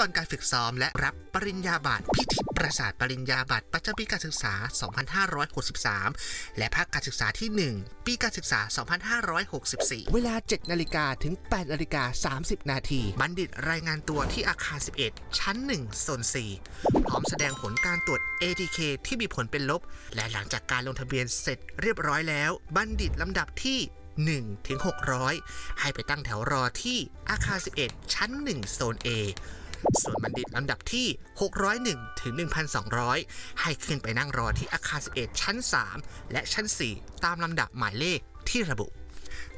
ตอนการฝึกซ้อมและรับปริญญาบัตรพิธีประสาทปริญญาบัตรประจำปีการศึกษา 2563 และภาคการศึกษาที่ 1 ปีการศึกษา 2564 เวลา 7 นาฬิกาถึง 8 นาฬิกา 30 นาที บัณฑิตรายงานตัวที่อาคาร 11 ชั้น 1 โซน 4 พร้อมแสดงผลการตรวจ ATK ที่มีผลเป็นลบ และหลังจากการลงทะเบียนเสร็จเรียบร้อยแล้ว บัณฑิตลำดับที่1ถึง600 ให้ไปตั้งแถวรอที่อาคาร 11 ชั้น 1 โซน A ส่วนบัณฑิตลำดับที่ 601 ถึง 1,200 ให้ขึ้นไปนั่งรอที่อาคาร 11 ชั้น 3 และชั้น 4 ตามลำดับหมายเลขที่ระบุ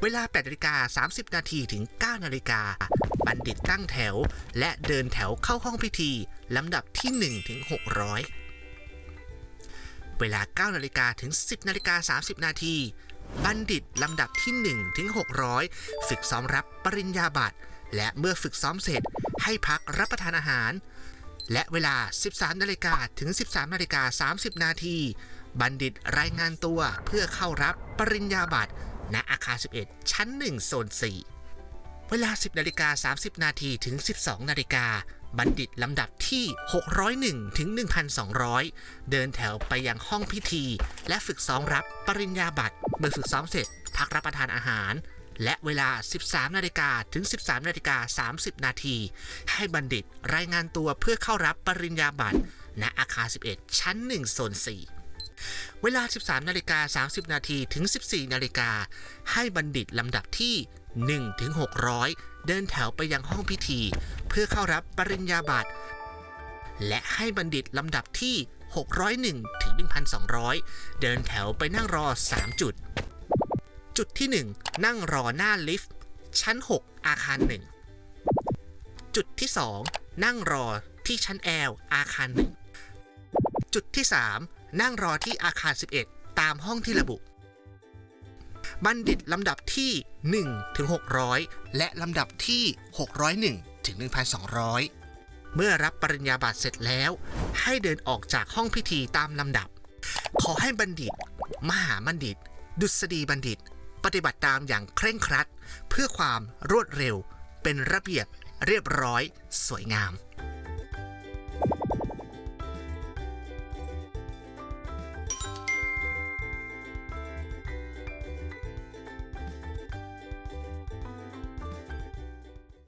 เวลา 8นาฬิกา 30 นาทีถึง 9 นาฬิกา บัณฑิตตั้งแถว และเดินแถวเข้าห้องพิธีลำดับที่ 1 ถึง 600 เวลา 9 นาฬิกาถึง 10 นาฬิกา 30 นาทีบัณฑิตลำดับที่ 1 ถึง 600 ฝึกซ้อมรับปริญญาบัตร และเมื่อฝึกซ้อมเสร็จให้พักรับประทานอาหาร และเวลา 13 นาฬิกาถึง 13 นาฬิกา 30 นาที บัณฑิตรายงานตัวเพื่อเข้ารับปริญญาบัตรณอาคาร 11 ชั้น 1 โซน 4 เวลา 10 นาฬิกา 30 นาทีถึง 12 นาฬิกา บัณฑิตลำดับที่ 601 ถึง 1,200 เดินแถวไปยังห้องพิธี และฝึกซ้อมรับปริญญาบัตรเมื่อฝึกซ้อมเสร็จ พักรับประทานอาหาร และเวลา 13 นาฬิกาถึง 13 นาฬิกา 30 นาที ให้บัณฑิตรายงานตัวเพื่อเข้ารับปริญญาบัตรณอาคาร 11 ชั้น 1 โซน 4เวลา 13 นาฬิกา 30 นาที ถึง 14 นาฬิกา ให้บัณฑิตลำดับที่ 1 ถึง 600 เดินแถวไปยังห้องพิธี เพื่อเข้ารับปริญญาบัตร และให้บัณฑิตลำดับที่ 601 ถึง 1,200 เดินแถวไปนั่งรอ 3 จุด จุดที่ 1 นั่งรอหน้าลิฟต์ ชั้น 6 อาคาร 1 จุดที่ 2 นั่งรอที่ชั้น L อาคาร 1 จุดที่ 3 นั่งรอที่อาคาร 11 ตามห้องที่ระบุ บัณฑิตลำดับที่ 1 ถึง 600 และลำดับที่ 601 ถึง 1,200 เมื่อรับปริญญาบัตรเสร็จแล้ว ให้เดินออกจากห้องพิธีตามลำดับ ขอให้บัณฑิต มหาบัณฑิตดุษฎีบัณฑิต ปฏิบัติตามอย่างเคร่งครัด เพื่อความรวดเร็ว เป็นระเบียบเรียบร้อย สวยงาม